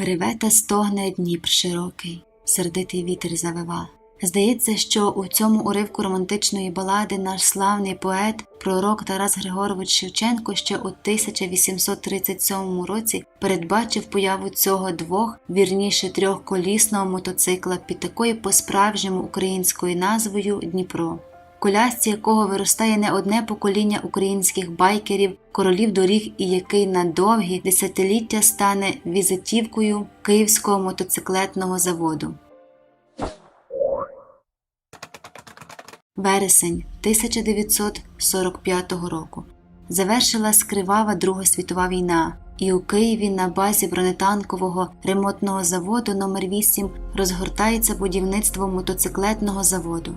Реве та стогне Дніпр широкий, сердитий вітер завива. Здається, що у цьому уривку романтичної балади наш славний поет, пророк Тарас Григорович Шевченко ще у 1837 році передбачив появу цього двох, вірніше трьохколісного мотоцикла під такою по-справжньому українською назвою Дніпро колясці якого виростає не одне покоління українських байкерів, королів доріг і який на довгі десятиліття стане візитівкою Київського мотоциклетного заводу. Вересень 1945 року завершилась кривава Друга світова війна, і у Києві на базі бронетанкового ремонтного заводу номер 8 розгортається будівництво мотоциклетного заводу.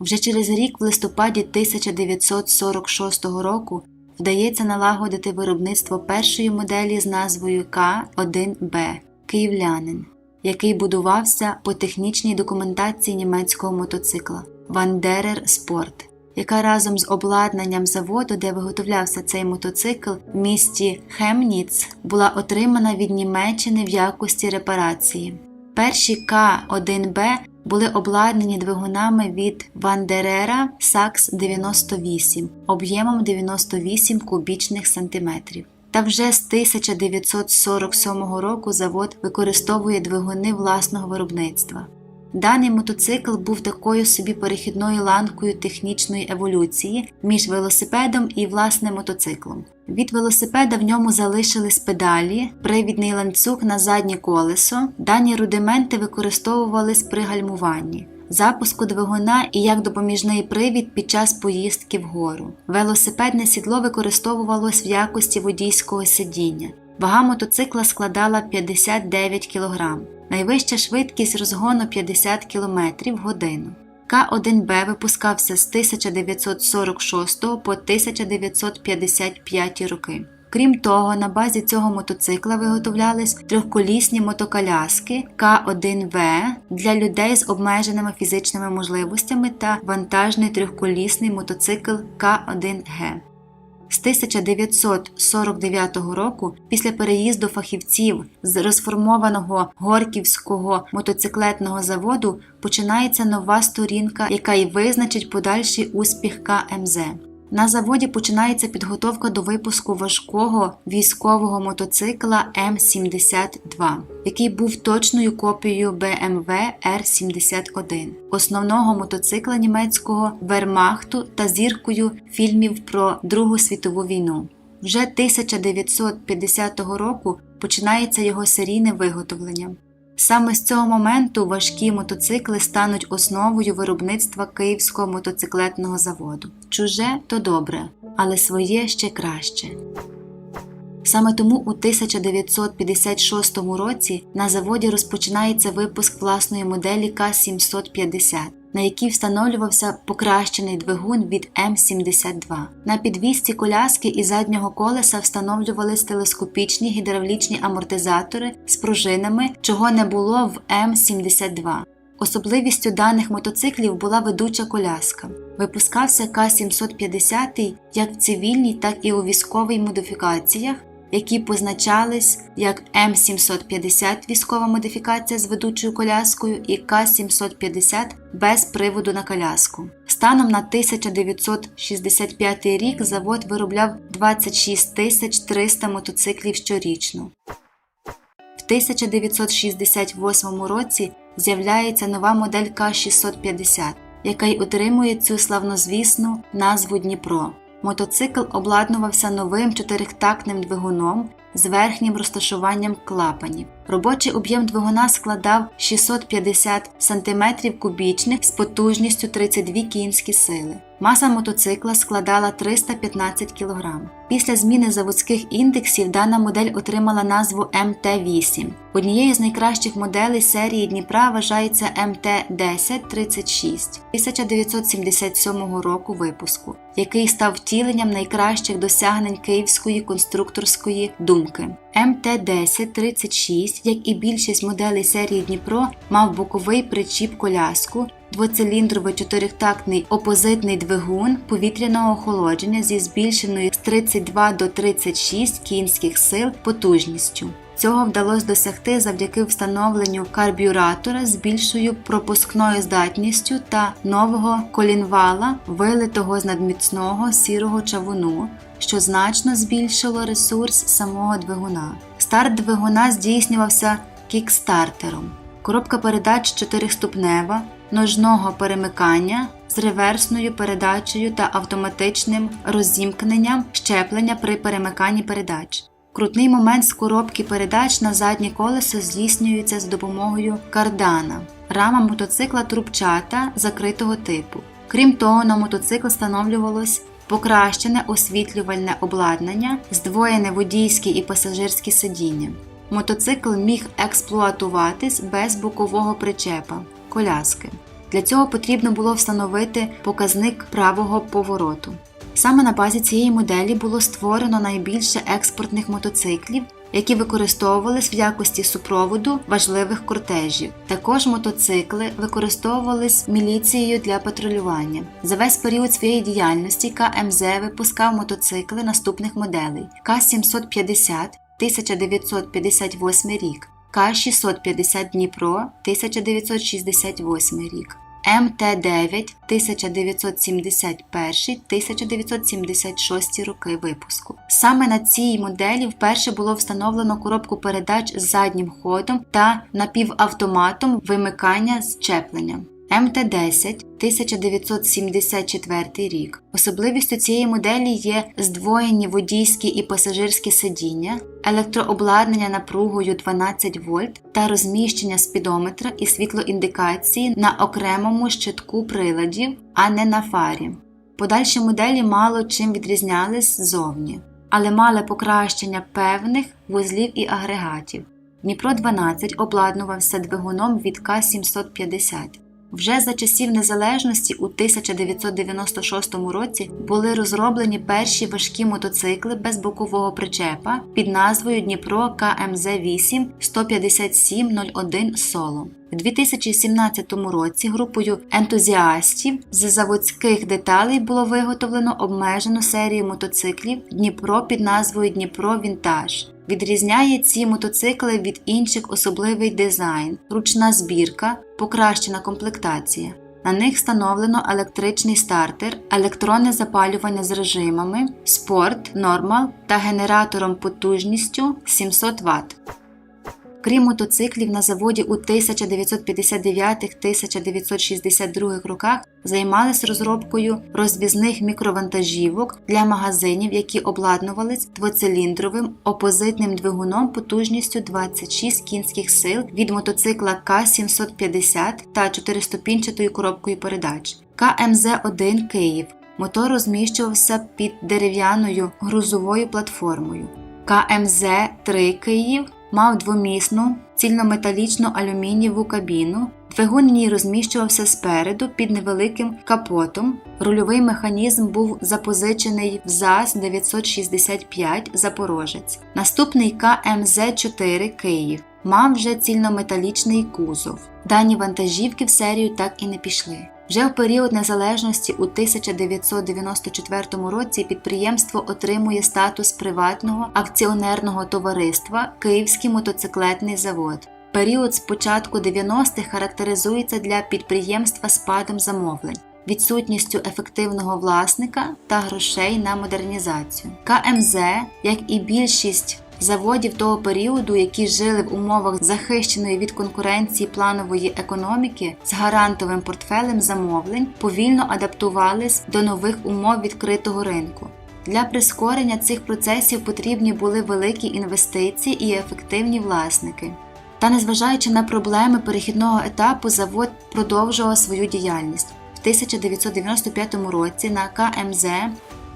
Вже через рік, в листопаді 1946 року, вдається налагодити виробництво першої моделі з назвою К1Б Київлянин, який будувався по технічній документації німецького мотоцикла Вандерер Спорт, яка разом з обладнанням заводу, де виготовлявся цей мотоцикл в місті Хемніц, була отримана від Німеччини в якості репарації. Перші К1Б були обладнані двигунами від Вандерера Сакс 98 об'ємом 98 кубічних сантиметрів. Та вже з 1947 року завод використовує двигуни власного виробництва. Даний мотоцикл був такою собі перехідною ланкою технічної еволюції між велосипедом і власним мотоциклом. Від велосипеда в ньому залишились педалі, привідний ланцюг на заднє колесо. Дані рудименти використовувались при гальмуванні. Запуску двигуна і як допоміжний привід під час поїздки вгору. Велосипедне сідло використовувалось в якості водійського сидіння. Вага мотоцикла складала 59 кг. Найвища швидкість розгону 50 км в годину. К1Б випускався з 1946 по 1955 роки. Крім того, на базі цього мотоцикла виготовлялись трьохколісні мотоколяски К1В для людей з обмеженими фізичними можливостями та вантажний трьохколісний мотоцикл К1Г. З 1949 року, після переїзду фахівців з розформованого Горківського мотоциклетного заводу, починається нова сторінка, яка й визначить подальший успіх КМЗ. На заводі починається підготовка до випуску важкого військового мотоцикла М72, який був точною копією BMW R71, основного мотоцикла німецького вермахту та зіркою фільмів про Другу світову війну. Вже 1950 року починається його серійне виготовлення. Саме з цього моменту важкі мотоцикли стануть основою виробництва Київського мотоциклетного заводу. Чуже то добре, але своє ще краще. Саме тому у 1956 році на заводі розпочинається випуск власної моделі К750, на якій встановлювався покращений двигун від М72. На підвісці коляски і заднього колеса встановлювались телескопічні гідравлічні амортизатори з пружинами, чого не було в М72. Особливістю даних мотоциклів була ведуча коляска. Випускався К750 як в цивільній, так і у військовій модифікаціях, які позначались як М750 військова модифікація з ведучою коляскою і К750 без приводу на коляску. Станом на 1965 рік завод виробляв 26 300 мотоциклів щорічно. В 1968 році з'являється нова модель К650, яка й отримує цю славнозвісну назву Дніпро. Мотоцикл обладнувався новим чотирихтактним двигуном з верхнім розташуванням клапанів. Робочий об'єм двигуна складав 650 см кубічних з потужністю 32 кінські сили. Маса мотоцикла складала 315 кг. Після зміни заводських індексів дана модель отримала назву МТ-8. Однією з найкращих моделей серії Дніпра вважається МТ-1036 1977 року випуску, який став втіленням найкращих досягнень київської конструкторської думки. МТ-1036, як і більшість моделей серії Дніпро, мав боковий причіп коляску, двоциліндровий чотиритактний опозитний двигун повітряного охолодження зі збільшеною з 32 до 36 кінських сил потужністю. Цього вдалося досягти завдяки встановленню карбюратора з більшою пропускною здатністю та нового колінвала, вилитого з надміцного сірого чавуну, що значно збільшило ресурс самого двигуна. Старт двигуна здійснювався кікстартером. Коробка передач чотирьохступнева, ножного перемикання з реверсною передачею та автоматичним розімкненням щеплення при перемиканні передач. Крутний момент з коробки передач на заднє колесо здійснюється з допомогою кардана. Рама мотоцикла трубчата закритого типу. Крім того, на мотоцикл встановлювалось покращене освітлювальне обладнання, здвоєне водійське і пасажирське сидіння. Мотоцикл міг експлуатуватись без бокового причепа коляски. Для цього потрібно було встановити показник правого повороту. Саме на базі цієї моделі було створено найбільше експортних мотоциклів, які використовувались в якості супроводу важливих кортежів. Також мотоцикли використовувались міліцією для патрулювання. За весь період своєї діяльності КМЗ випускав мотоцикли наступних моделей: К-750 1958 рік, К-650 Дніпро 1968 рік. МТ-9 1971-1976 роки випуску. Саме на цій моделі вперше було встановлено коробку передач з заднім ходом та напівавтоматом вимикання зчеплення. МТ-10 1974 рік. Особливістю цієї моделі є здвоєні водійські і пасажирські сидіння, електрообладнання напругою 12 вольт та розміщення спідометра і світлоіндикації на окремому щитку приладів, а не на фарі. Подальші моделі мало чим відрізнялись ззовні, але мали покращення певних вузлів і агрегатів. Дніпро 12 обладнувався двигуном від К-750. Вже за часів незалежності у 1996 році були розроблені перші важкі мотоцикли без бокового причепа під назвою Дніпро КМЗ 8 15701 Соло. У 2017 році групою ентузіастів з заводських деталей було виготовлено обмежену серію мотоциклів Дніпро під назвою Дніпро Вінтаж. Відрізняє ці мотоцикли від інших особливий дизайн, ручна збірка, покращена комплектація. На них встановлено електричний стартер, електронне запалювання з режимами, спорт, нормал та генератором потужністю 700 Вт. Крім мотоциклів, на заводі у 1959-1962 роках займалися розробкою розвізних мікровантажівок для магазинів, які обладнувались двоциліндровим опозитним двигуном потужністю 26 кінських сил від мотоцикла К-750 та чотириступінчатою коробкою передач. КМЗ-1 Київ. Мотор розміщувався під дерев'яною грузовою платформою. КМЗ-3 Київ мав двомісну цільнометалічну алюмінієву кабіну. Двигун в ній розміщувався спереду під невеликим капотом. Рульовий механізм був запозичений в ЗАЗ 965 Запорожець. Наступний КМЗ-4 Київ мав вже цільнометалічний кузов. Дані вантажівки в серію так і не пішли. Вже в період незалежності у 1994 році підприємство отримує статус приватного акціонерного товариства Київський мотоциклетний завод. Період з початку 90-х характеризується для підприємства спадом замовлень, відсутністю ефективного власника та грошей на модернізацію. КМЗ, як і більшість заводів того періоду, які жили в умовах захищеної від конкуренції планової економіки з гарантовим портфелем замовлень, повільно адаптувались до нових умов відкритого ринку. Для прискорення цих процесів потрібні були великі інвестиції і ефективні власники. Та незважаючи на проблеми перехідного етапу, завод продовжував свою діяльність. В 1995 році на КМЗ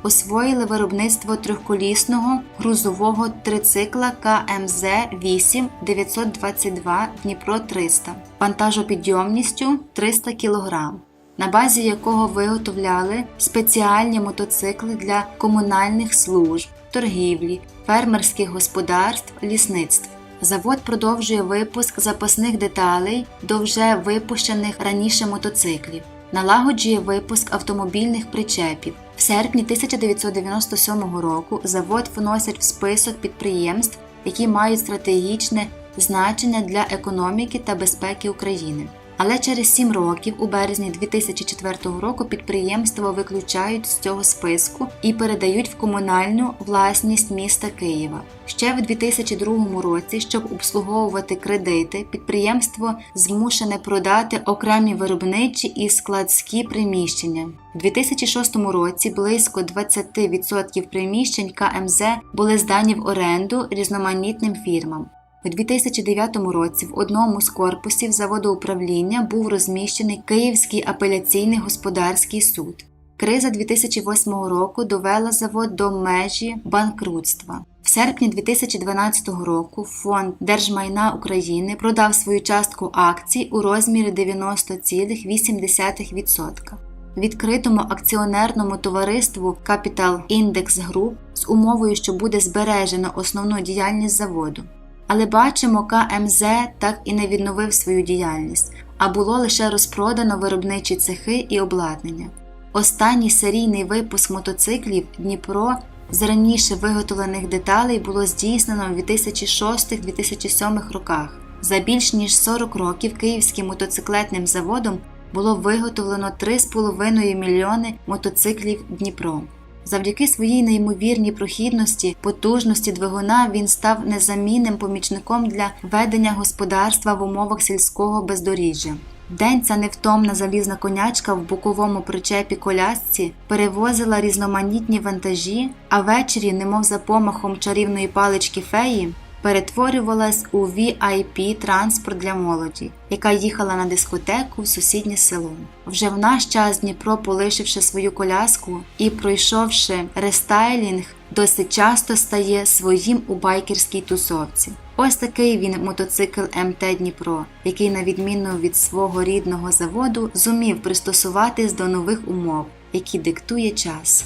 освоїли виробництво трьохколісного грузового трицикла КМЗ 8 922 Дніпро 300 вантажопідйомністю 300 кг, на базі якого виготовляли спеціальні мотоцикли для комунальних служб, торгівлі, фермерських господарств, лісництв. Завод продовжує випуск запасних деталей до вже випущених раніше мотоциклів, налагоджує випуск автомобільних причепів. В серпні 1997 року завод вносять в список підприємств, які мають стратегічне значення для економіки та безпеки України. Але через 7 років, у березні 2004 року, підприємство виключають з цього списку і передають в комунальну власність міста Києва. Ще в 2002 році, щоб обслуговувати кредити, підприємство змушене продати окремі виробничі і складські приміщення. У 2006 році близько 20% приміщень КМЗ були здані в оренду різноманітним фірмам. У 2009 році в одному з корпусів заводу управління був розміщений Київський апеляційний господарський суд. Криза 2008 року довела завод до межі банкрутства. В серпні 2012 року фонд Держмайна України продав свою частку акцій у розмірі 90,8%. Відкритому акціонерному товариству Capital Index Group з умовою, що буде збережено основну діяльність заводу. Але бачимо, КМЗ так і не відновив свою діяльність, а було лише розпродано виробничі цехи і обладнання. Останній серійний випуск мотоциклів Дніпро з раніше виготовлених деталей було здійснено в 2006-2007 роках. За більш ніж 40 років Київським мотоциклетним заводом було виготовлено 3,5 мільйони мотоциклів Дніпро. Завдяки своїй неймовірній прохідності, потужності двигуна він став незамінним помічником для ведення господарства в умовах сільського бездоріжжя. День ця невтомна залізна конячка в боковому причепі колясці перевозила різноманітні вантажі, а ввечері, немов за помахом чарівної палички феї, перетворювалась у VIP транспорт для молоді, яка їхала на дискотеку в сусіднє село. Вже в наш час Дніпро, полишивши свою коляску і пройшовши рестайлінг, досить часто стає своїм у байкерській тусовці. Ось такий він мотоцикл МТ Дніпро, який, на відміну від свого рідного заводу, зумів пристосуватись до нових умов, які диктує час.